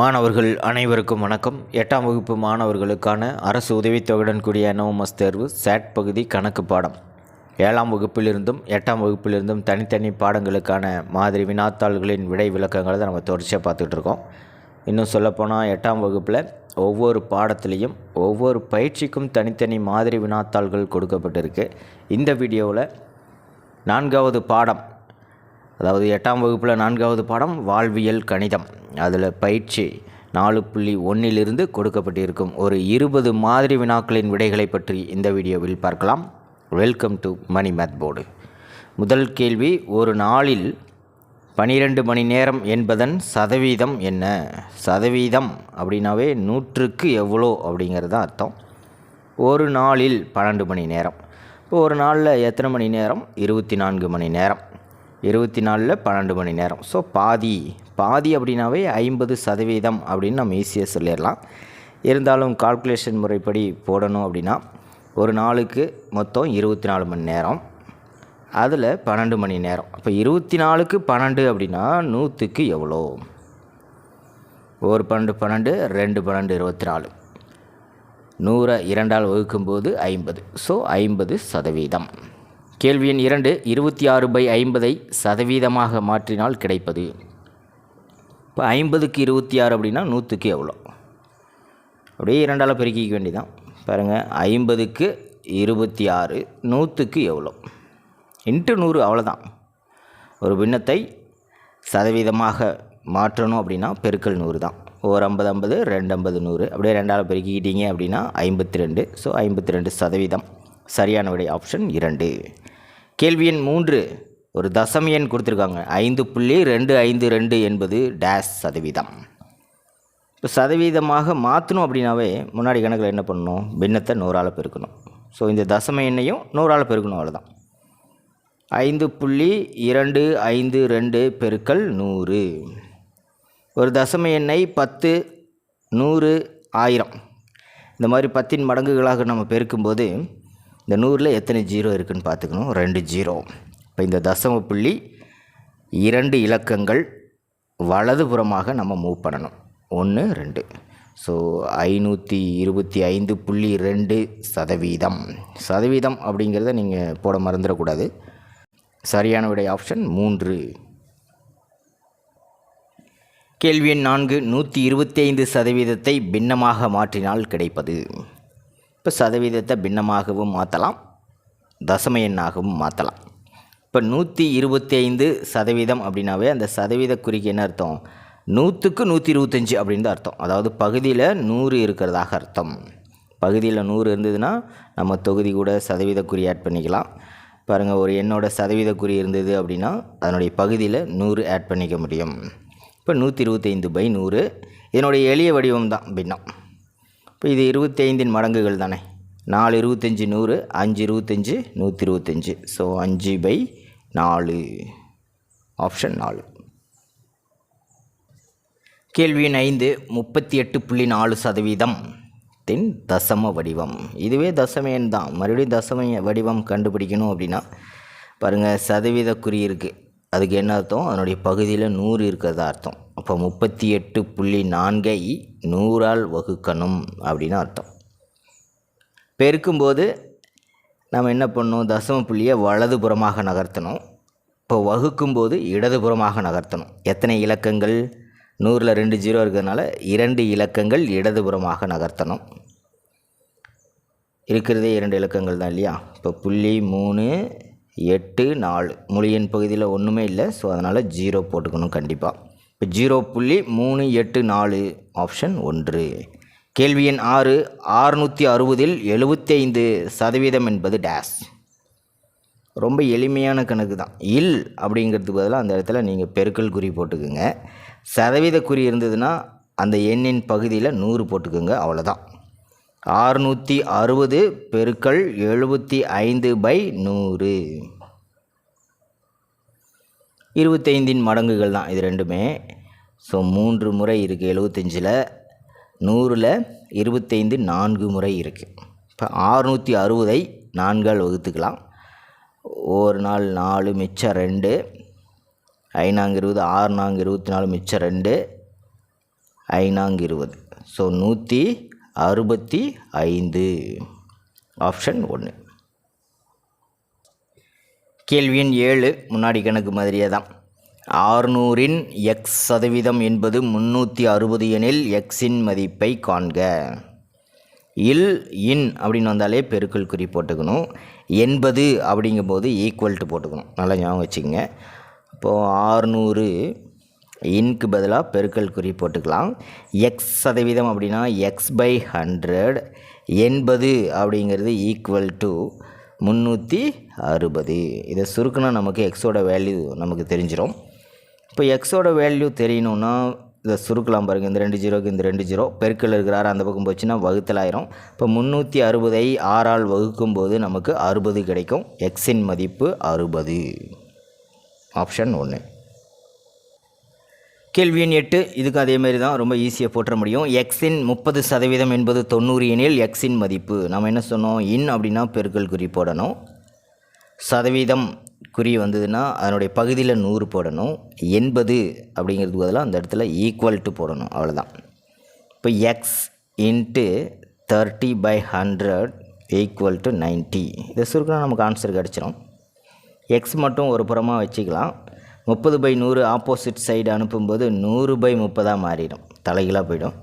மாணவர்கள் அனைவருக்கும் வணக்கம். எட்டாம் வகுப்பு மாணவர்களுக்கான அரசு உதவித்தொகையுடன் கூடிய நோமஸ் தேர்வு சேட் பகுதி கணக்கு பாடம். ஏழாம் வகுப்பிலிருந்தும் எட்டாம் வகுப்பிலிருந்தும் தனித்தனி பாடங்களுக்கான மாதிரி வினாத்தாள்களின் விடை விளக்கங்களை தான் நம்ம தொடர்ச்சியாக பார்த்துட்டு இருக்கோம். இன்னும் சொல்லப்போனால் எட்டாம் வகுப்பில் ஒவ்வொரு பாடத்துலேயும் ஒவ்வொரு பயிற்சிக்கும் தனித்தனி மாதிரி வினாத்தாள்கள் கொடுக்கப்பட்டிருக்கு. இந்த வீடியோவில் நான்காவது பாடம் அதாவது எட்டாம் வகுப்பில் நான்காவது பாடம் வாழ்வியல் கணிதம். அதில் பயிற்சி நாலு புள்ளி ஒன்றிலிருந்து கொடுக்கப்பட்டிருக்கும். ஒரு இருபது மாதிரி வினாக்களின் விடைகளை பற்றி இந்த வீடியோவில் பார்க்கலாம். Welcome to Mani math board முதல் கேள்வி ஒரு நாளில் பனிரெண்டு மணி நேரம் என்பதன் சதவீதம் என்ன? சதவீதம் அப்படின்னாவே நூற்றுக்கு எவ்வளோ அப்படிங்கிறது தான் அர்த்தம். ஒரு நாளில் பன்னெண்டு மணி நேரம். இப்போ ஒரு நாளில் எத்தனை மணி நேரம்? இருபத்தி நான்கு மணி நேரம். இருபத்தி நாலில் பன்னெண்டு மணி நேரம். ஸோ பாதி பாதி அப்படின்னாவே ஐம்பது சதவீதம் அப்படின்னு நம்ம ஈஸியாக சொல்லிடலாம். இருந்தாலும் கால்குலேஷன் முறைப்படி போடணும் அப்படின்னா ஒரு நாளுக்கு மொத்தம் இருபத்தி நாலு மணி நேரம். அதில் பன்னெண்டு மணி நேரம். அப்போ இருபத்தி நாலுக்கு பன்னெண்டு அப்படின்னா நூற்றுக்கு எவ்வளோ? ஒரு பன்னெண்டு பன்னெண்டு ரெண்டு பன்னெண்டு இருபத்தி நாலு. நூறை இரண்டால் வகுக்கும்போது ஐம்பது. ஸோ ஐம்பது சதவீதம். கேள்வி எண் இரண்டு இருபத்தி ஆறு பை ஐம்பதை சதவீதமாக மாற்றினால் கிடைப்பது. இப்போ ஐம்பதுக்கு இருபத்தி ஆறு அப்படின்னா நூற்றுக்கு எவ்வளோ? அப்படியே இரண்டால் பெருக்கிக்க வேண்டிதான் பாருங்கள் ஐம்பதுக்கு இருபத்தி ஆறு நூற்றுக்கு எவ்வளோ? இன்ட்டு நூறு அவ்வளோதான். ஒரு பின்னத்தை சதவீதமாக மாற்றணும் அப்படின்னா பெருக்கல் நூறு தான் ஒரு ஐம்பது ஐம்பது ரெண்டு ஐம்பது நூறு. அப்படியே ரெண்டால் பெருக்கிக்கிட்டீங்க அப்படின்னா ஐம்பத்தி ரெண்டு. ஸோ ஐம்பத்தி ரெண்டு சதவீதம். சரியான விடை ஆப்ஷன் இரண்டு. கேள்வி எண் மூன்று. ஒரு தசம எண் கொடுத்துருக்காங்க. ஐந்து புள்ளி ரெண்டு ஐந்து ரெண்டு என்பது டேஷ் சதவீதம். இப்போ சதவீதமாக மாற்றணும் அப்படின்னாவே முன்னாடி கணக்கில் என்ன பண்ணணும்? பின்னத்தை நூறால் பெருக்கணும். ஸோ இந்த தசம எண்ணையும் நூறால் பெருக்கணும் அவ்வளோதான் ஐந்து புள்ளி இரண்டு ஐந்து ரெண்டு பெருக்கல் நூறு. ஒரு தசம எண்ணை பத்து நூறு ஆயிரம். இந்த மாதிரி பத்தின் மடங்குகளாக நம்ம பெருக்கும்போது இந்த நூறில் எத்தனை ஜீரோ இருக்குதுன்னு பார்த்துக்கணும். ரெண்டு ஜீரோ. இப்போ இந்த தசம புள்ளி இரண்டு இலக்கங்கள் வலதுபுறமாக நம்ம மூவ் பண்ணணும். ஒன்று ரெண்டு. ஸோ ஐநூற்றி இருபத்தி ஐந்து புள்ளி ரெண்டு சதவீதம். சதவீதம் அப்படிங்கிறத நீங்கள் போட மறந்துடக்கூடாது. சரியான விடை ஆப்ஷன் மூன்று. கேள்வி எண் நான்கு நூற்றி இருபத்தி ஐந்து சதவீதத்தை பின்னமாக மாற்றினால் கிடைப்பது. இப்போ சதவீதத்தை பின்னமாகவும் மாற்றலாம் தசம எண்ணாகவும் மாற்றலாம் இப்போ நூற்றி இருபத்தி ஐந்து சதவீதம் அப்படின்னாவே அந்த சதவீத குறிக்கு என்ன அர்த்தம்? நூற்றுக்கு நூற்றி இருபத்தஞ்சி அப்படின்னு தான் அர்த்தம். அதாவது பகுதியில் நூறு இருக்கிறதாக அர்த்தம். பகுதியில் நூறு இருந்ததுன்னா நம்ம தொகுதி கூட சதவீத குறி ஆட் பண்ணிக்கலாம். பாருங்கள் ஒரு எண்ணோட சதவீத குறி இருந்தது அப்படின்னா அதனுடைய பகுதியில் நூறு ஆட் பண்ணிக்க முடியும். இப்போ நூற்றி இருபத்தைந்து பை நூறு இதனுடைய எளிய வடிவம் தான் பின்னம். இப்போ இது இருபத்தைந்தின் மடங்குகள் தானே. நாலு இருபத்தஞ்சி நூறு அஞ்சு இருபத்தஞ்சி நூற்றி இருபத்தஞ்சி. ஸோ அஞ்சு பை நாலு. ஆப்ஷன் நாலு. கேள்வி எண் ஐந்து முப்பத்தி எட்டு புள்ளி நாலு சதவீதம் தின் தசம வடிவம். இதுவே தசம எண் தான். மறுபடியும் தசம வடிவம் கண்டுபிடிக்கணும் அப்படின்னா பாருங்கள் சதவீத குறி இருக்குது அதுக்கு என்ன அர்த்தம்? அதனுடைய பகுதியில் நூறு இருக்கிறதா அர்த்தம். அப்போ முப்பத்தி எட்டு புள்ளி நான்கை நூறால் வகுக்கணும் அப்படின்னு அர்த்தம். பெருக்கும்போது நம்ம என்ன பண்ணணும் தசம புள்ளியை வலதுபுறமாக நகர்த்தணும். இப்போ வகுக்கும்போது இடதுபுறமாக நகர்த்தணும். எத்தனை இலக்கங்கள்? நூறில் ரெண்டு ஜீரோ இருக்கிறதுனால இரண்டு இலக்கங்கள் இடதுபுறமாக நகர்த்தணும். இருக்கிறதே இரண்டு இலக்கங்கள் தான் இல்லையா? இப்போ புள்ளி மூணு எட்டு நாலு. மொழியின் பகுதியில் ஒன்றுமே இல்லை. ஸோ அதனால் ஜீரோ போட்டுக்கணும் கண்டிப்பாக. ஜீரோ புள்ளி மூணு எட்டு நாலு ஆப்ஷன் ஒன்று. கேள்வி எண் ஆறு ஆறுநூற்றி அறுபதில் எழுபத்தி ஐந்து சதவீதம் என்பது டேஸ் ரொம்ப எளிமையான கணக்கு தான். இல் அப்படிங்கிறதுக்கு பதிலாக அந்த இடத்துல நீங்கள் பெருக்கல் குறி போட்டுக்குங்க. சதவீத குறி இருந்ததுன்னா அந்த எண்ணின் பகுதியில் நூறு போட்டுக்கோங்க அவ்வளோதான் ஆறுநூற்றி அறுபது பெருக்கல் எழுபத்தி ஐந்து பை நூறு. இருபத்தைந்தின் மடங்குகள் தான் இது ரெண்டுமே. ஸோ மூன்று முறை இருக்குது எழுபத்தஞ்சில் நூறில் இருபத்தைந்து நான்கு முறை இருக்குது இப்போ ஆறுநூற்றி அறுபதை நான்கால் வகுத்துக்கலாம். ஒரு நாள் நாலு மிச்சம் ரெண்டு. ஐநாங்க இருபது ஆறு நாங்க இருபத்தி நாலு மிச்சம் ரெண்டு. ஐநாங்க இருபது. ஸோ நூற்றி அறுபத்தி ஐந்து. ஆப்ஷன் ஒன்று கேள்வி எண் ஏழு முன்னாடி கணக்கு மாதிரியே தான். ஆறுநூறின் எக்ஸ் சதவீதம் என்பது முந்நூற்றி அறுபது எனில் எக்ஸின் மதிப்பை காண்க. இல் இன் அப்படின்னு வந்தாலே பெருக்கல் குறி போட்டுக்கணும். எண்பது அப்படிங்கும்போது ஈக்குவல்ட்டு போட்டுக்கணும். நல்லா ஞாபகம் வச்சுக்கோங்க. இப்போது ஆறுநூறு இன்க்கு பதிலாக பெருக்கல் குறி போட்டுக்கலாம். எக்ஸ் சதவீதம் அப்படின்னா எக்ஸ் பை ஹண்ட்ரட் எண்பது அப்படிங்கிறது ஈக்குவல் டு முந்நூற்றி அறுபது. இதை சுருக்குனா நமக்கு எக்ஸோட வேல்யூ நமக்கு தெரிஞ்சிடும் இப்போ எக்ஸோட வேல்யூ தெரியணுன்னா இதை சுருக்கலாம் பாருங்கள் இந்த ரெண்டு ஜீரோக்கு இந்த ரெண்டு ஜீரோ. பெருக்கல் இருக்கிறாரு அந்த பக்கம் போச்சுன்னா வகுத்தலாயிரும். இப்போ முந்நூற்றி அறுபதை ஆறால் வகுக்கும்போது நமக்கு அறுபது கிடைக்கும். எக்ஸின் மதிப்பு அறுபது. ஆப்ஷன் ஒன்று. கேள்வி எண் எட்டு. இதுக்கு அதேமாரி தான் ரொம்ப ஈஸியாக போட்டுற முடியும். எக்ஸின் முப்பது சதவீதம் என்பது தொண்ணூறு எனில் எக்ஸின் மதிப்பு. நம்ம என்ன சொன்னோம்? இன் அப்படின்னா பெருக்கல் குறி போடணும். சதவீதம் குறி வந்ததுன்னா அதனுடைய பகுதியில் நூறு போடணும். எண்பது அப்படிங்கிறதுக்கு பதிலாக அந்த இடத்துல ஈக்குவல் டு போடணும். அவ்வளோதான் இப்போ x into thirty by hundred equal to ninety இதை சுருக்கினா நமக்கு ஆன்சர் கிடச்சிரும். எக்ஸ் மட்டும் ஒரு புறமாக வச்சுக்கலாம். முப்பது பை நூறு ஆப்போசிட் சைடு அனுப்பும்போது நூறு பை முப்பதாக மாறிடும். தலைகளாக போயிடும்.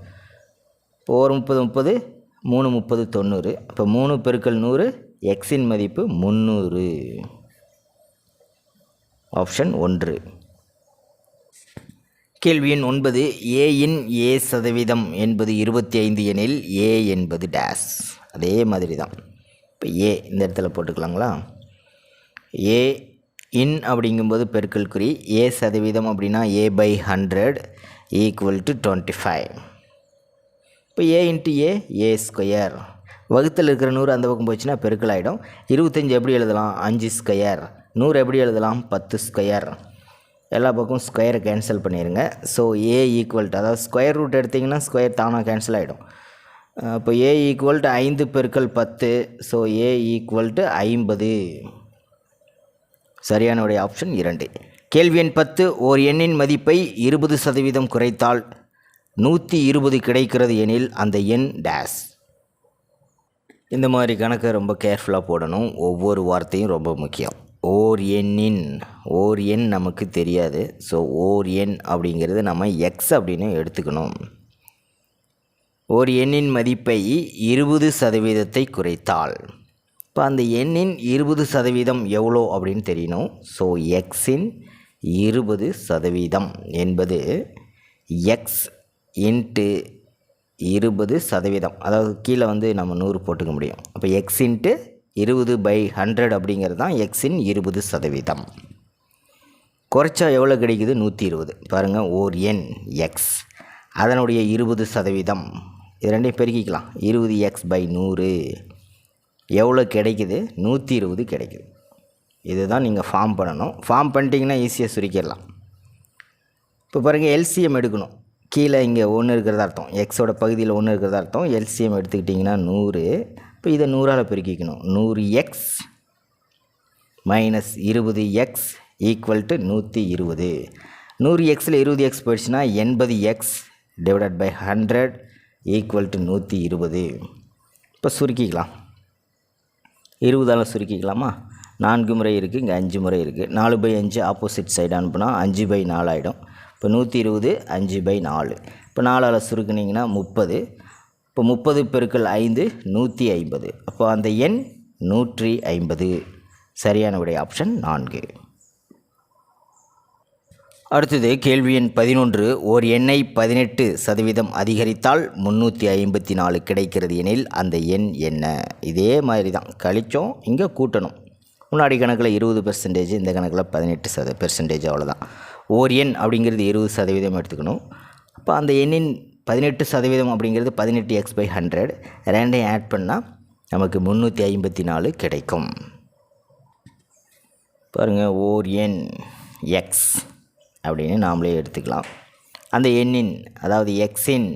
இப்போ ஒரு முப்பது முப்பது மூணு முப்பது தொண்ணூறு. இப்போ மூணு பெருக்கள் நூறு எக்ஸின் மதிப்பு முந்நூறு. ஆப்ஷன் ஒன்று. கேள்வியின் ஒன்பது ஏயின் ஏ சதவீதம் என்பது இருபத்தி ஐந்து எனில் ஏ என்பது டேஸ் அதே மாதிரி தான் இப்போ ஏ இந்த இடத்துல போட்டுக்கலாங்களா? ஏ இன் அப்படிங்கும்போது பெருக்கல் குறி ஏ சதவீதம் அப்படின்னா A by hundred equal to twenty five இப்போ A into A A square வகுத்தில் இருக்கிற நூறு அந்த பக்கம் போச்சுன்னா பெருக்கல் ஆகிடும் இருபத்தஞ்சி எப்படி எழுதலாம்? அஞ்சு ஸ்கொயர் நூறு எப்படி எழுதலாம்? பத்து ஸ்கொயர் எல்லா பக்கம் ஸ்கொயரை கேன்சல் பண்ணிடுங்க ஸோ ஏ ஈக்குவல் டு அதாவது ஸ்கொயர் ரூட் எடுத்திங்கன்னா ஸ்கொயர் தானாக கேன்சல் ஆகிடும் இப்போ ஏ ஈக்குவல் டு ஐந்து பெருக்கள் பத்து. ஸோ ஏ ஈக்குவல் டு ஐம்பது. சரியானவுடைய ஆப்ஷன் இரண்டு. கேள்வி எண் பத்து ஓர் எண்ணின் மதிப்பை இருபது சதவீதம் குறைத்தால் நூற்றி இருபது கிடைக்கிறது எனில் அந்த எண் டேஸ் இந்த மாதிரி கணக்கை ரொம்ப கேர்ஃபுல்லாக போடணும். ஒவ்வொரு வார்த்தையும் ரொம்ப முக்கியம். ஓர் எண்ணின் ஓர் எண் நமக்கு தெரியாது. ஸோ ஓர் எண் அப்படிங்கிறது நம்ம எக்ஸ் அப்படின்னு எடுத்துக்கணும். ஓர் எண்ணின் மதிப்பை இருபது சதவீதத்தை குறைத்தால். இப்போ அந்த எண்ணின் இருபது சதவீதம் எவ்வளோ அப்படின்னு தெரியணும். ஸோ எக்ஸின் இருபது சதவீதம் என்பது எக்ஸ் இன்ட்டு இருபது சதவீதம். அதாவது கீழே வந்து நம்ம நூறு போட்டுக்க முடியும். அப்போ எக்ஸ் இன்ட்டு இருபது பை ஹண்ட்ரட் அப்படிங்கிறது தான் எக்ஸின் இருபது சதவீதம். குறைச்சா எவ்வளோ கிடைக்குது? நூற்றி இருபது. பாருங்கள் ஓர் எண் எக்ஸ் அதனுடைய இருபது சதவீதம். இது ரெண்டையும் பெருக்கிக்கலாம். இருபது எக்ஸ் பை நூறு. எவ்வளோ கிடைக்குது? நூற்றி இருபது கிடைக்குது. இதுதான் நீங்கள் ஃபார்ம் பண்ணணும். ஃபார்ம் பண்ணிட்டீங்கன்னா ஈஸியாக சுருக்கிடலாம். இப்போ பாருங்கள் எல்சிஎம் எடுக்கணும். கீழே இங்கே ஒன்று இருக்கிறதா அர்த்தம். எக்ஸோட பகுதியில் ஒன்று இருக்கிறதா அர்த்தம். எல்சிஎம் எடுத்துக்கிட்டிங்கன்னா நூறு. இப்போ இதை நூறால் பெருக்கிக்கணும். நூறு எக்ஸ் மைனஸ் இருபது எக்ஸ் ஈக்குவல் டு நூற்றி இருபது. நூறு எக்ஸில் இருபது எக்ஸ் போயிடுச்சுன்னா எண்பது x divided by hundred equal to நூற்றி இருபது. இப்போ சுருக்கிக்கலாம். இருபதால் சுருக்கிக்கலாமா? நான்கு முறை இருக்குது இங்கே அஞ்சு முறை இருக்குது நாலு பை அஞ்சு ஆப்போசிட் சைடு அனுப்புனா அஞ்சு பை நாலு ஆகிடும் இப்போ நூற்றி இருபது அஞ்சு பை நாலு. இப்போ நாலால் சுருக்குனிங்கன்னா முப்பது. இப்போ முப்பது பெருக்கள் ஐந்து நூற்றி ஐம்பது. அப்போ அந்த எண் நூற்றி ஐம்பது. சரியான விடை ஆப்ஷன் நான்கு. அடுத்தது கேள்வி எண் பதினொன்று. ஓர் எண்ணை பதினெட்டு சதவீதம் அதிகரித்தால் முந்நூற்றி ஐம்பத்தி நாலு கிடைக்கிறது எனில் அந்த எண் என்ன? இதே மாதிரி தான் கழிச்சோம் இங்கே கூட்டணும். முன்னாடி கணக்கில் இருபது பெர்சன்டேஜ் இந்த கணக்கில் பதினெட்டு சத பெர்சன்டேஜ் அவ்வளோதான் ஓர் எண் அப்படிங்கிறது இருபது சதவீதம் எடுத்துக்கணும். அப்போ அந்த எண்ணின் பதினெட்டு சதவீதம் அப்படிங்கிறது பதினெட்டு எக்ஸ் பை ஹண்ட்ரட் ரெண்டையும் ஆட் பண்ணால் நமக்கு முந்நூற்றி ஐம்பத்தி நாலு கிடைக்கும். பாருங்கள் ஓர் எண் எக்ஸ் அப்படின்னு நாமளே எடுத்துக்கலாம். அந்த எண்ணின் அதாவது எக்ஸின்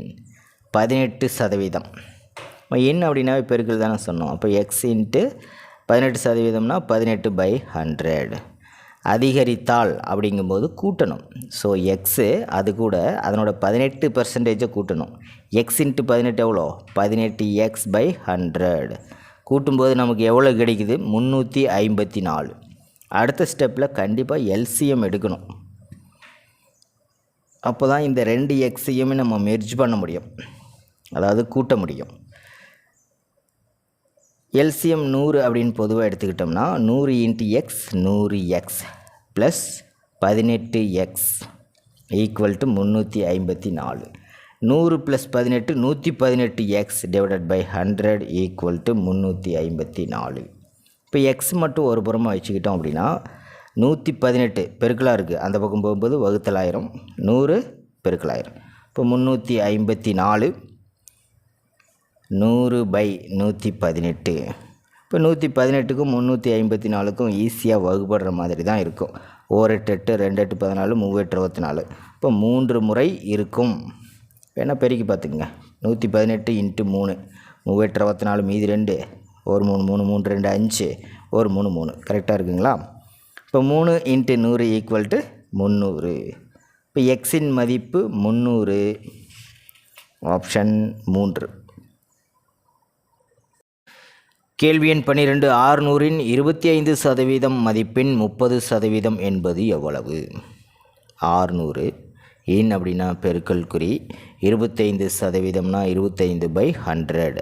பதினெட்டு சதவீதம். எண் எண் அப்படின்னாவே பெருக்கல் தானே சொன்னோம். அப்போ எக்ஸ் இன்ட்டு பதினெட்டு சதவீதம்னா பதினெட்டு பை ஹண்ட்ரட் அதிகரித்தால் அப்படிங்கும்போது கூட்டணும். ஸோ எக்ஸு அது கூட அதனோட பதினெட்டு பர்சன்டேஜை கூட்டணும். எக்ஸ் இன்ட்டு பதினெட்டு எவ்வளோ? பதினெட்டு எக்ஸ் பை ஹண்ட்ரட் கூட்டும்போது நமக்கு எவ்வளோ கிடைக்குது? முந்நூற்றி ஐம்பத்தி நாலு. அடுத்த ஸ்டெப்பில் கண்டிப்பாக எல்சிஎம் எடுக்கணும். அப்போ தான் இந்த ரெண்டு எக்ஸையுமே நம்ம மெர்ஜ் பண்ண முடியும். அதாவது கூட்ட முடியும். எல்சிஎம் நூறு அப்படின்னு பொதுவாக எடுத்துக்கிட்டோம்னா நூறு இன்ட்டு எக்ஸ் நூறு எக்ஸ் ப்ளஸ் பதினெட்டு எக்ஸ் ஈக்குவல் டு முந்நூற்றி ஐம்பத்தி நாலு. நூறு ப்ளஸ் பதினெட்டு நூற்றி பதினெட்டு x divided by hundred equal to முந்நூற்றி ஐம்பத்தி நாலு. இப்போ எக்ஸ் மட்டும் ஒரு புறமாக வச்சுக்கிட்டோம் அப்படின்னா நூற்றி பதினெட்டு பெருக்கலாக இருக்குது அந்த பக்கம் போகும்போது வகுத்தலாயிரம் நூறு பெருக்கலாயிரம் இப்போ முந்நூற்றி ஐம்பத்தி நாலு நூறு பை நூற்றி பதினெட்டு. இப்போ நூற்றி பதினெட்டுக்கும் முந்நூற்றி ஐம்பத்தி நாலுக்கும் ஈஸியாக வகுப்படுற மாதிரி தான் இருக்கும். ஓரெட்டு எட்டு ரெண்டு எட்டு பதினாலு மூவெட்டு இருபத்தி நாலு இப்போ மூன்று முறை இருக்கும். வேணால் பெருக்கி பார்த்துக்குங்க. நூற்றி பதினெட்டு இன்ட்டு மூணு. மூவெட்டு இருபத்தி நாலு மீதி ரெண்டு. ஒரு மூணு மூணு மூணு ரெண்டு அஞ்சு. ஒரு மூணு மூணு. கரெக்டாக இருக்குங்களா? இப்போ மூணு இன்ட்டு நூறு ஈக்குவல் டு முந்நூறு. இப்போ எக்ஸின் மதிப்பு முந்நூறு. ஆப்ஷன் மூன்று. கேள்வி எண் பன்னிரெண்டு ஆறுநூறின் இருபத்தி ஐந்து சதவீதம் மதிப்பின் முப்பது சதவீதம் என்பது எவ்வளவு? ஆறுநூறு. இன் அப்படின்னா பெருக்கல் குறி இருபத்தைந்து சதவீதம்னா இருபத்தைந்து பை ஹண்ட்ரட்.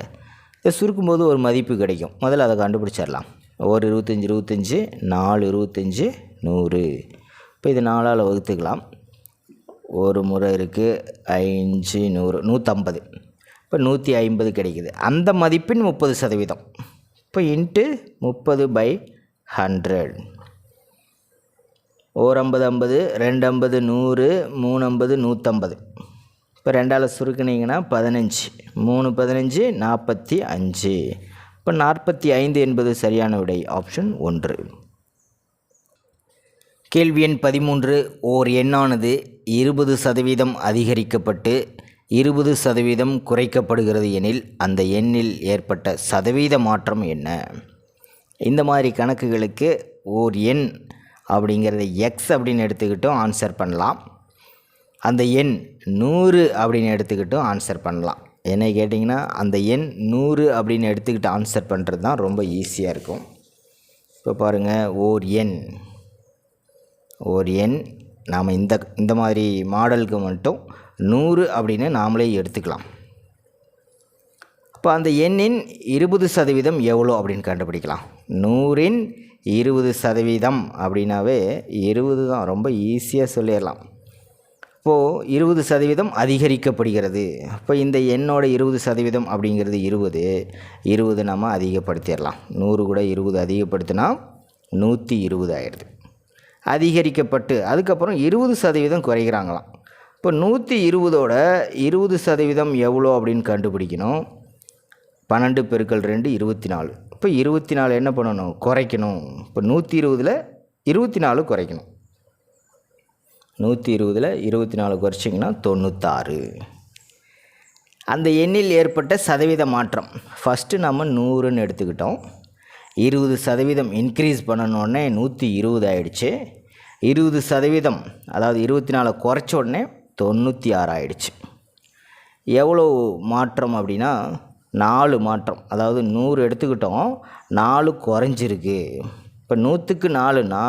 இதை சுருக்கும்போது ஒரு மதிப்பு கிடைக்கும். முதல்ல அதை கண்டுபிடிச்சிடலாம். ஒரு இருபத்தஞ்சி இருபத்தஞ்சி நாலு இருபத்தஞ்சி நூறு. இப்போ இது நாலால் வகுத்துக்கலாம். ஒரு முறை இருக்குது அஞ்சு நூறு நூற்றம்பது இப்போ நூற்றி ஐம்பது கிடைக்குது. அந்த மதிப்பின் முப்பது சதவீதம். இப்போ இன்ட்டு முப்பது பை ஹண்ட்ரட் ஓர் ஐம்பது ஐம்பது ரெண்டு ஐம்பது நூறு மூணு ஐம்பது நூற்றம்பது இப்போ ரெண்டால் சுருக்குனீங்கன்னா பதினஞ்சு. மூணு பதினஞ்சு நாற்பத்தி அஞ்சு. இப்போ நாற்பத்தி ஐந்து என்பது சரியான விடை ஆப்ஷன் ஒன்று. கேள்வி எண் பதிமூன்று ஓர் எண்ணானது இருபது சதவீதம் அதிகரிக்கப்பட்டு இருபது சதவீதம் குறைக்கப்படுகிறது எனில் அந்த எண்ணில் ஏற்பட்ட சதவீத மாற்றம் என்ன? இந்த மாதிரி கணக்குகளுக்கு ஓர் எண் அப்படிங்கிறத எக்ஸ் அப்படின்னு எடுத்துக்கிட்டும் ஆன்சர் பண்ணலாம். அந்த எண் நூறு அப்படின்னு எடுத்துக்கிட்டும் ஆன்சர் பண்ணலாம். என்ன கேட்டிங்கன்னா அந்த எண் நூறு அப்படின்னு எடுத்துக்கிட்டு ஆன்சர் பண்ணுறது தான் ரொம்ப ஈஸியாக இருக்கும். இப்போ பாருங்கள் ஓர் எண். ஓர் எண். நாம் இந்த இந்த மாதிரி மாடலுக்கு மட்டும் நூறு அப்படின்னு நாமளே எடுத்துக்கலாம். அப்போ அந்த எண்ணின் இருபது சதவீதம் எவ்வளோ அப்படின்னு கண்டுபிடிக்கலாம். நூறின் இருபது சதவீதம் அப்படின்னாவே இருபது தான் ரொம்ப ஈஸியாக சொல்லிடலாம். இப்போது இருபது சதவீதம் அதிகரிக்கப்படுகிறது. இப்போ இந்த எண்ணோட இருபது சதவீதம் அப்படிங்கிறது இருபது. இருபது நம்ம அதிகப்படுத்திடலாம். நூறு கூட இருபது அதிகப்படுத்தினா நூற்றி இருபது ஆயிடுது. அதிகரிக்கப்பட்டு அதுக்கப்புறம் இருபது சதவீதம் குறைகிறாங்களாம். இப்போ நூற்றி இருபதோட இருபது சதவீதம் எவ்வளோ அப்படின்னு கண்டுபிடிக்கணும்? பன்னெண்டு பெருக்கள் ரெண்டு இருபத்தி நாலு. இப்போ இருபத்தி நாலு என்ன பண்ணணும்? குறைக்கணும். இப்போ நூற்றி இருபதில் இருபத்தி நாலு குறைக்கணும். நூற்றி இருபதில் இருபத்தி நாலு குறைச்சிங்கன்னா தொண்ணூத்தாறு. அந்த எண்ணில் ஏற்பட்ட சதவீத மாற்றம். ஃபஸ்ட்டு நம்ம நூறுன்னு எடுத்துக்கிட்டோம். இருபது சதவீதம் இன்க்ரீஸ் பண்ணணுன்னே நூற்றி இருபது ஆயிடுச்சு. இருபது சதவீதம் அதாவது இருபத்தி நாலு குறைச்ச உடனே தொண்ணூற்றி ஆறு ஆயிடுச்சு எவ்வளோ மாற்றம் அப்படின்னா நாலு மாற்றம். அதாவது நூறு எடுத்துக்கிட்டோம் நாலு குறைஞ்சிருக்கு. இப்போ நூற்றுக்கு நாலுனா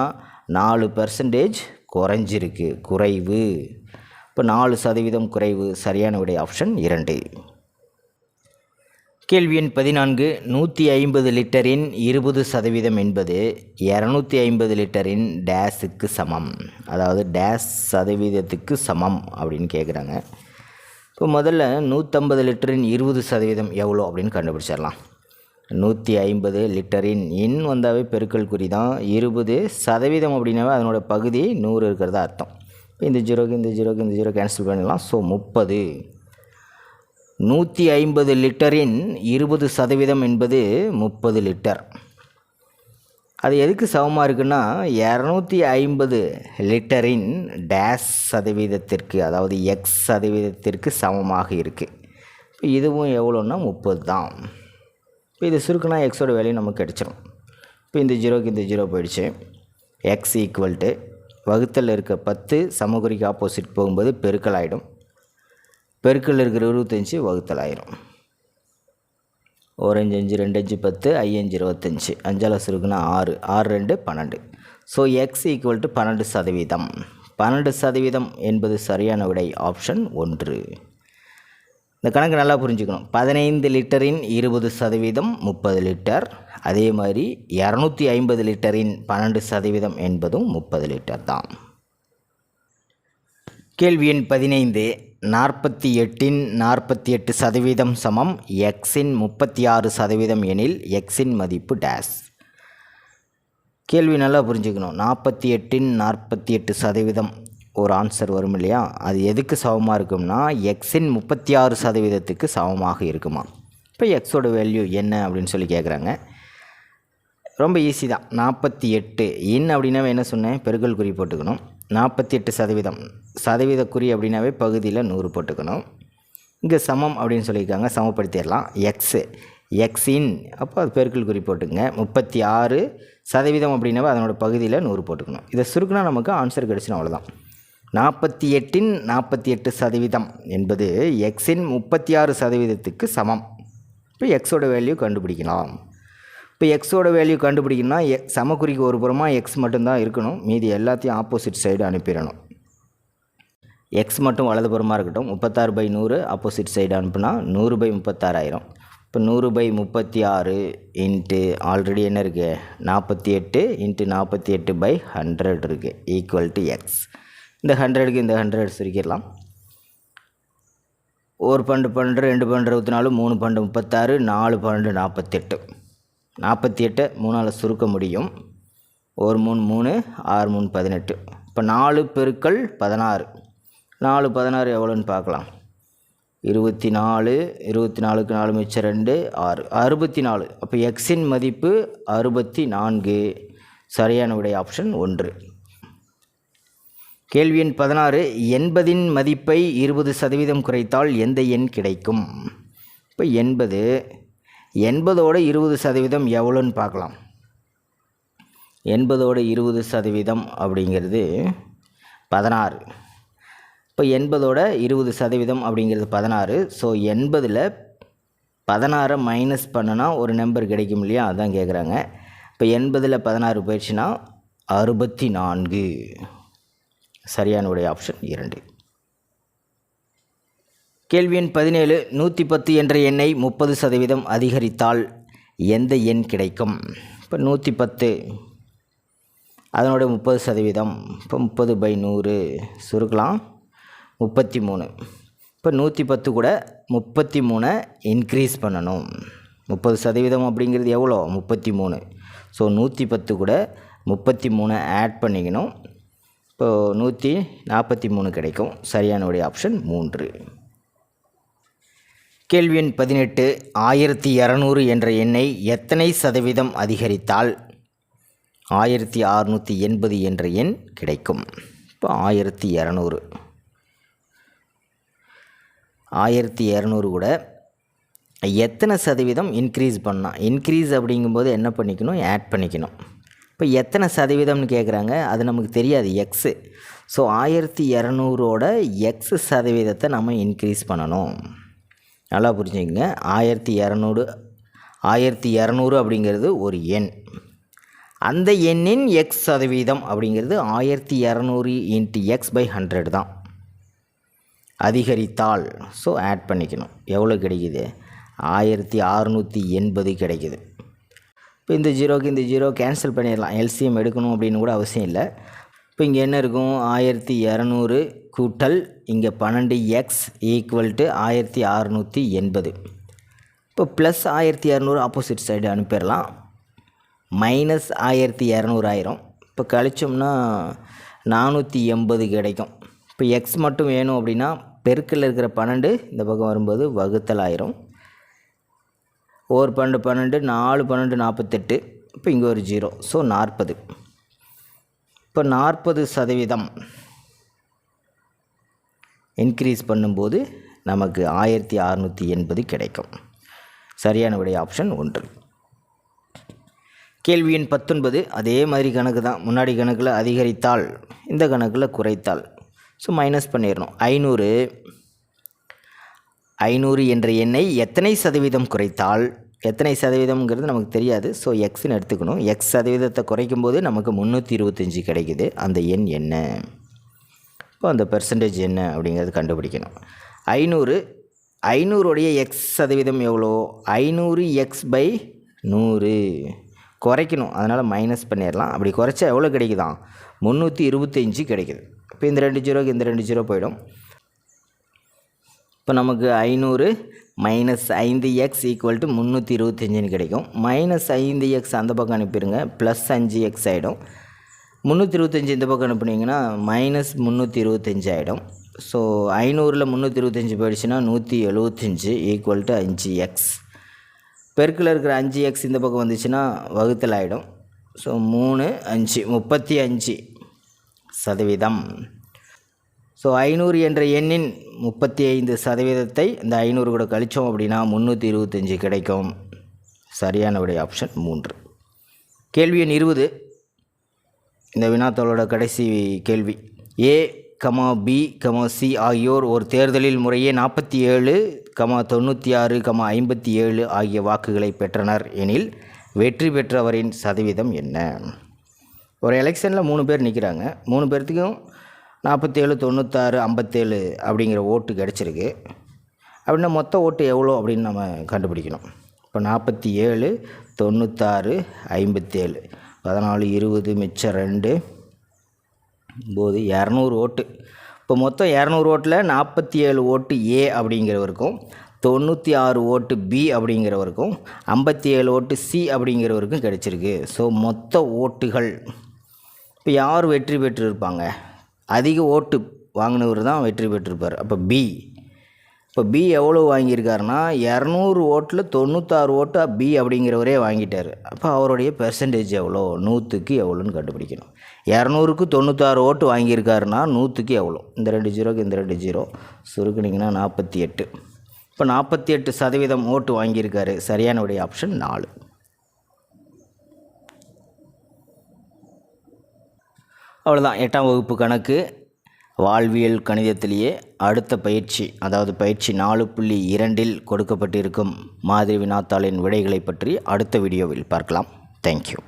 நாலு பர்சன்டேஜ் குறைஞ்சிருக்கு. குறைவு. இப்போ நாலு சதவீதம் குறைவு. சரியான விடை ஆப்ஷன் இரண்டு. கேள்வி எண் பதினான்கு நூற்றி ஐம்பது லிட்டரின் இருபது சதவீதம் என்பது இரநூத்தி ஐம்பது லிட்டரின் டேஸுக்கு சமம். அதாவது டேஸ் சதவீதத்துக்கு சமம் அப்படின்னு கேட்குறாங்க இப்போ முதல்ல நூற்றம்பது லிட்டரின் இருபது சதவீதம் எவ்வளோ அப்படின்னு கண்டுபிடிச்சிடலாம். நூற்றி ஐம்பது லிட்டரின் இன் வந்தாவே பெருக்கல் குறி தான். இருபது சதவீதம் அப்படின்னாவே அதனோட பகுதி நூறு இருக்கிறதா அர்த்தம். இந்த ஜீரோக்கு இந்த ஜீரோக்கு இந்த ஜீரோ கேன்சல் பண்ணிடலாம். ஸோ முப்பது. நூற்றி ஐம்பது லிட்டரின் இருபது சதவீதம் என்பது முப்பது லிட்டர். அது எதுக்கு சமமாக இருக்குன்னா இரநூத்தி ஐம்பது லிட்டரின் டேஸ் சதவீதத்திற்கு அதாவது எக்ஸ் சதவீதத்திற்கு சமமாக இருக்குது இப்போ இதுவும் எவ்வளோன்னா முப்பது தான். இப்போ இது சுருக்குனா எக்ஸோட வேலையும் நமக்கு கிடச்சிரும். இப்போ இந்த ஜீரோக்கு இந்த ஜீரோ போயிடுச்சு. எக்ஸ் ஈக்குவல் டு வகுத்தல் இருக்க பத்து சமகுறிக்கு ஆப்போசிட் போகும்போது பெருக்கல் ஆகிடும் பெருக்கில் இருக்கிற இருபத்தஞ்சி வகுத்தல் ஆயிரும். ஓரஞ்சு அஞ்சு ரெண்டு அஞ்சு பத்து ஐயஞ்சு இருபத்தஞ்சி. அஞ்சால் இருக்குன்னா ஆறு ஆறு ரெண்டு பன்னெண்டு. ஸோ எக்ஸ் ஈக்குவல் டு பன்னெண்டு சதவீதம். பன்னெண்டு சதவீதம் என்பது சரியான விடை ஆப்ஷன் ஒன்று. இந்த கணக்கு நல்லா புரிஞ்சுக்கணும். பதினைந்து லிட்டரின் இருபது சதவீதம் முப்பது லிட்டர். அதே மாதிரி இரநூத்தி ஐம்பது லிட்டரின் பன்னெண்டு சதவீதம் என்பதும் முப்பது லிட்டர் தான். கேள்வி எண் பதினைந்து. நாற்பத்தி எட்டின் நாற்பத்தி எட்டு சதவீதம் சமம் எக்ஸின் முப்பத்தி ஆறு சதவீதம் எனில் எக்ஸின் மதிப்பு டேஸ். கேள்வி நல்லா புரிஞ்சுக்கணும். நாற்பத்தி எட்டின் நாற்பத்தி எட்டு சதவீதம். ஒரு ஆன்சர் வரும் இல்லையா? அது எதுக்கு சமமாக இருக்கும்னா எக்ஸின் முப்பத்தி ஆறு சதவீதத்துக்கு சமமாக இருக்குமா? இப்போ எக்ஸோட வேல்யூ என்ன அப்படின்னு சொல்லி கேட்குறாங்க ரொம்ப ஈஸி தான். நாற்பத்தி எட்டு. இன் அப்படின்னா என்ன சொன்னேன்? பெருக்கல் குறி போட்டுக்கணும். நாற்பத்தி எட்டு சதவீதம். சதவீத குறி அப்படின்னாவே பகுதியில் நூறு போட்டுக்கணும். இங்கே சமம் அப்படின்னு சொல்லியிருக்காங்க. சமப்படுத்திடலாம். எக்ஸு எக்ஸின் அப்போ அது பெருக்கல் குறி போட்டுங்க முப்பத்தி ஆறு சதவீதம் அப்படின்னாவே அதனோட பகுதியில் நூறு போட்டுக்கணும். இதை சுருக்கினா நமக்கு ஆன்சர் கிடச்சிடும் அவ்வளோதான் நாற்பத்தி எட்டின் நாற்பத்தி எட்டு சதவீதம் என்பது எக்ஸின் முப்பத்தி ஆறு சதவீதத்துக்கு சமம். இப்போ எக்ஸோட வேல்யூ கண்டுபிடிக்கலாம். இப்போ எக்ஸோட வேல்யூ கண்டுபிடிக்கணும்னா எ சமக்குறிக்கு ஒரு புறமாக எக்ஸ் மட்டும்தான் இருக்கணும். மீதி எல்லாத்தையும் ஆப்போசிட் சைடு அனுப்பிடணும். எக்ஸ் மட்டும் வலதுபுறமாக இருக்கட்டும். முப்பத்தாறு பை நூறு ஆப்போசிட் சைடு அனுப்புனா நூறு பை முப்பத்தாறாயிரம். இப்போ நூறு பை முப்பத்தி ஆறு இன்ட்டு ஆல்ரெடி என்ன இருக்குது நாற்பத்தி எட்டு இன்ட்டு நாற்பத்தி எட்டு பை ஹண்ட்ரட் இருக்குது ஈக்குவல் டு எக்ஸ் இந்த ஹண்ட்ரடுக்கு இந்த ஹண்ட்ரட் சுருக்கிடலாம். ஒரு பண்டு பன்னெண்டு ரெண்டு பன்னெண்டு இருபத்தி நாலு மூணு பன்னெண்டு முப்பத்தாறு நாலு பன்னெண்டு நாற்பத்தெட்டு நாற்பத்தி எட்டை மூணால் சுருக்க முடியும். ஒரு மூணு மூணு ஆறு மூணு பதினெட்டு. இப்போ நாலு பெருக்கள் பதினாறு. நாலு பதினாறு எவ்வளோன்னு பார்க்கலாம். இருபத்தி நாலு இருபத்தி நாலுக்கு நாலு மிச்சம் ரெண்டு ஆறு அறுபத்தி நாலு அப்போ எக்ஸின் மதிப்பு அறுபத்தி நான்கு சரியான விடை ஆப்ஷன் ஒன்று. கேள்வி எண் பதினாறு எண்பதின் மதிப்பை இருபது சதவீதம் குறைத்தால் எந்த எண் கிடைக்கும்? இப்போ எண்பது எண்பதோட இருபது சதவீதம் எவ்வளோன்னு பார்க்கலாம். எண்பதோட இருபது சதவீதம் அப்படிங்கிறது பதினாறு. இப்போ எண்பதோட இருபது சதவீதம் அப்படிங்கிறது பதினாறு. ஸோ எண்பதில் பதினாறை மைனஸ் பண்ணுனா ஒரு நம்பர் கிடைக்கும் இல்லையா? அதான் கேட்குறாங்க இப்போ எண்பதில் பதினாறு போயிடுச்சுன்னா அறுபத்தி நான்கு சரியான உடைய ஆப்ஷன் இரண்டு. கேள்வி எண் பதினேழு. நூற்றி பத்து என்ற எண்ணை முப்பது சதவீதம் அதிகரித்தால் எந்த எண் கிடைக்கும்? இப்போ நூற்றி பத்து அதனோட முப்பது சதவீதம். இப்போ முப்பது பை நூறு. சுருக்கலாம். முப்பத்தி மூணு. இப்போ நூற்றி பத்து கூட முப்பத்தி மூணை இன்க்ரீஸ் பண்ணணும். முப்பது சதவீதம் அப்படிங்கிறது எவ்வளோ? முப்பத்தி மூணு. ஸோ நூற்றி பத்து கூட முப்பத்தி மூணை ஆட் பண்ணிக்கணும். இப்போது நூற்றி நாற்பத்தி மூணு கிடைக்கும். சரியானுடைய ஆப்ஷன் மூன்று. கேள்வி எண் பதினெட்டு ஆயிரத்தி இரநூறு என்ற எண்ணை எத்தனை சதவீதம் அதிகரித்தால் ஆயிரத்தி அறுநூற்றி எண்பது என்ற எண் கிடைக்கும்? இப்போ ஆயிரத்தி இரநூறு. ஆயிரத்தி இரநூறு கூட எத்தனை சதவீதம் இன்க்ரீஸ் பண்ணால் இன்க்ரீஸ் அப்படிங்கும்போது என்ன பண்ணிக்கணும்? ஆட் பண்ணிக்கணும். இப்போ எத்தனை சதவீதம்னு கேட்குறாங்க அது நமக்கு தெரியாது எக்ஸு ஸோ ஆயிரத்தி இரநூறோட எக்ஸ் சதவீதத்தை நம்ம இன்க்ரீஸ் பண்ணணும். நல்லா புரிஞ்சுக்கங்க. ஆயிரத்தி இரநூறு ஆயிரத்தி இரநூறு அப்படிங்கிறது ஒரு எண். அந்த எண்ணின் எக்ஸ் சதவீதம் அப்படிங்கிறது ஆயிரத்தி இரநூறு இன்ட்டு எக்ஸ் பை ஹண்ட்ரட் தான். அதிகரித்தால் ஸோ ஆட் பண்ணிக்கணும். எவ்வளோ கிடைக்குது? ஆயிரத்தி அறநூற்றி எண்பது கிடைக்குது. இப்போ இந்த ஜீரோக்கு இந்த ஜீரோ கேன்சல் பண்ணிடலாம். எல்சிஎம் எடுக்கணும் அப்படின்னு கூட அவசியம் இல்லை. இப்போ இங்கே என்ன இருக்கும்? ஆயிரத்தி இரநூறு கூட்டல் இங்கே பன்னெண்டு எக்ஸ் ஈக்குவல் டு ஆயிரத்தி அறநூற்றி எண்பது. இப்போ ப்ளஸ் ஆயிரத்தி இரநூறு ஆப்போசிட் சைடு அனுப்பிடலாம். மைனஸ் ஆயிரத்தி இரநூறு ஆயிரம். இப்போ கழிச்சோம்னா நானூற்றி எண்பது கிடைக்கும். இப்போ எக்ஸ் மட்டும் வேணும் அப்படின்னா பெருக்கில் இருக்கிற பன்னெண்டு இந்த பக்கம் வரும்போது வகுத்தல் ஆயிரும். ஒரு பன்னெண்டு பன்னெண்டு நாலு பன்னெண்டு நாற்பத்தெட்டு. இப்போ இங்கே ஒரு ஜீரோ ஸோ நாற்பது. இப்போ நாற்பது சதவீதம் இன்க்ரீஸ் பண்ணும்போது நமக்கு ஆயிரத்தி அறநூற்றி எண்பது கிடைக்கும். சரியான விடை ஆப்ஷன் ஒன்று. கேள்வி எண் பத்தொன்பது அதே மாதிரி கணக்கு தான். முன்னாடி கணக்கில் அதிகரித்தால் இந்த கணக்கில் குறைத்தால். ஸோ மைனஸ் பண்ணிடணும் ஐநூறு. ஐநூறு என்ற எண்ணை எத்தனை சதவீதம் குறைத்தால்? எத்தனை சதவீதம்ங்கிறது நமக்கு தெரியாது. ஸோ எக்ஸ்னு எடுத்துக்கணும். எக்ஸ் சதவீதத்தை குறைக்கும் போது நமக்கு முந்நூற்றி இருபத்தஞ்சி கிடைக்குது. அந்த எண் என்ன? இப்போ அந்த பெர்சன்டேஜ் என்ன அப்படிங்கிறது கண்டுபிடிக்கணும். ஐநூறு. ஐநூறுடைய எக்ஸ் சதவீதம் எவ்வளோ? ஐநூறு எக்ஸ் பை நூறு. குறைக்கணும். அதனால் மைனஸ் பண்ணிடலாம் அப்படி குறைச்சா எவ்வளோ கிடைக்குதான்? முந்நூற்றி இருபத்தஞ்சி கிடைக்குது. இப்போ இந்த ரெண்டு ஜீரோக்கு இந்த ரெண்டு ஜீரோ போயிடும். இப்போ நமக்கு ஐநூறு மைனஸ் ஐந்து எக்ஸ் ஈக்குவல் டு முந்நூற்றி இருபத்தஞ்சுன்னு கிடைக்கும். மைனஸ் ஐந்து எக்ஸ் அந்த பக்கம் அனுப்பிடுங்க ப்ளஸ் அஞ்சு எக்ஸ் ஆகிடும் முந்நூற்றி இருபத்தஞ்சி இந்த பக்கம் அனுப்புனீங்கன்னா மைனஸ் முந்நூற்றி இருபத்தஞ்சி ஆகிடும் ஸோ ஐநூறில் முந்நூற்றி இருபத்தஞ்சி போயிடுச்சுன்னா நூற்றி எழுபத்தஞ்சி ஈக்குவல் டு அஞ்சு எக்ஸ். பெருக்கில் இருக்கிற அஞ்சு எக்ஸ் இந்த பக்கம் வந்துச்சுன்னா வகுத்தல் ஆகிடும் ஸோ மூணு அஞ்சு முப்பத்தி அஞ்சு. சதவீதம். ஸோ ஐநூறு என்ற எண்ணின் முப்பத்தி ஐந்து சதவீதத்தை இந்த ஐநூறு கூட கழித்தோம் அப்படின்னா முந்நூற்றி இருபத்தஞ்சி கிடைக்கும். சரியான விடை ஆப்ஷன் மூன்று. கேள்வி எண் இருபது. இந்த வினாத்தாளோட கடைசி கேள்வி. A comma B comma C ஆகியோர் ஒரு தேர்தலில் முறையே நாற்பத்தி ஏழு கமா தொண்ணூற்றி ஆறு கமா ஐம்பத்தி ஏழு ஆகிய வாக்குகளை பெற்றனர். எனில் வெற்றி பெற்றவரின் சதவீதம் என்ன? ஒரு எலெக்ஷனில் மூணு பேர் நிற்கிறாங்க மூணு பேர்த்துக்கும் நாற்பத்தேழு தொண்ணூத்தாறு ஐம்பத்தேழு அப்படிங்கிற ஓட்டு கிடச்சிருக்கு. அப்படின்னா மொத்த ஓட்டு எவ்வளோ அப்படின்னு நம்ம கண்டுபிடிக்கணும். இப்போ நாற்பத்தி ஏழு தொண்ணூத்தாறு ஐம்பத்தேழு பதினாலு இருபது மிச்சம் ரெண்டு போது இரநூறு ஓட்டு. இப்போ மொத்தம் இரநூறு ஓட்டில் நாற்பத்தி ஏழு ஓட்டு ஏ அப்படிங்கிறவருக்கும் தொண்ணூற்றி ஆறு ஓட்டு பி அப்படிங்கிறவருக்கும் ஐம்பத்தி ஏழு ஓட்டு சி அப்படிங்கிறவருக்கும் கிடச்சிருக்கு. ஸோ மொத்த ஓட்டுகள் இப்போ யார் வெற்றி பெற்றிருப்பாங்க? அதிக ஓட்டு வாங்கினவர் தான் வெற்றி பெற்றிருப்பார். அப்போ பி இப்போ பி எவ்வளோ வாங்கியிருக்காருன்னா இரநூறு ஓட்டில் தொண்ணூத்தாறு ஓட்டு பி அப்படிங்கிறவரே வாங்கிட்டார். அப்போ அவருடைய பெர்சன்டேஜ் எவ்வளோ? நூற்றுக்கு எவ்வளோன்னு கண்டுபிடிக்கணும். இரநூறுக்கு தொண்ணூத்தாறு ஓட்டு வாங்கியிருக்காருன்னா நூற்றுக்கு எவ்வளோ? இந்த ரெண்டு ஜீரோக்கு இந்த ரெண்டு ஜீரோ. சுருக்குனிங்கன்னா நாற்பத்தி எட்டு. இப்போ நாற்பத்தி எட்டு சதவீதம் ஓட்டு வாங்கியிருக்காரு. சரியானவுடைய ஆப்ஷன் நாலு. அவ்வளோதான் எட்டாம் வகுப்பு கணக்கு வாழ்வியல் கணிதத்திலேயே அடுத்த பயிற்சி அதாவது பயிற்சி நாலு புள்ளி இரண்டில் கொடுக்கப்பட்டிருக்கும் மாதிரி வினாத்தாளின் விடைகளை பற்றி அடுத்த வீடியோவில் பார்க்கலாம். தேங்க்யூ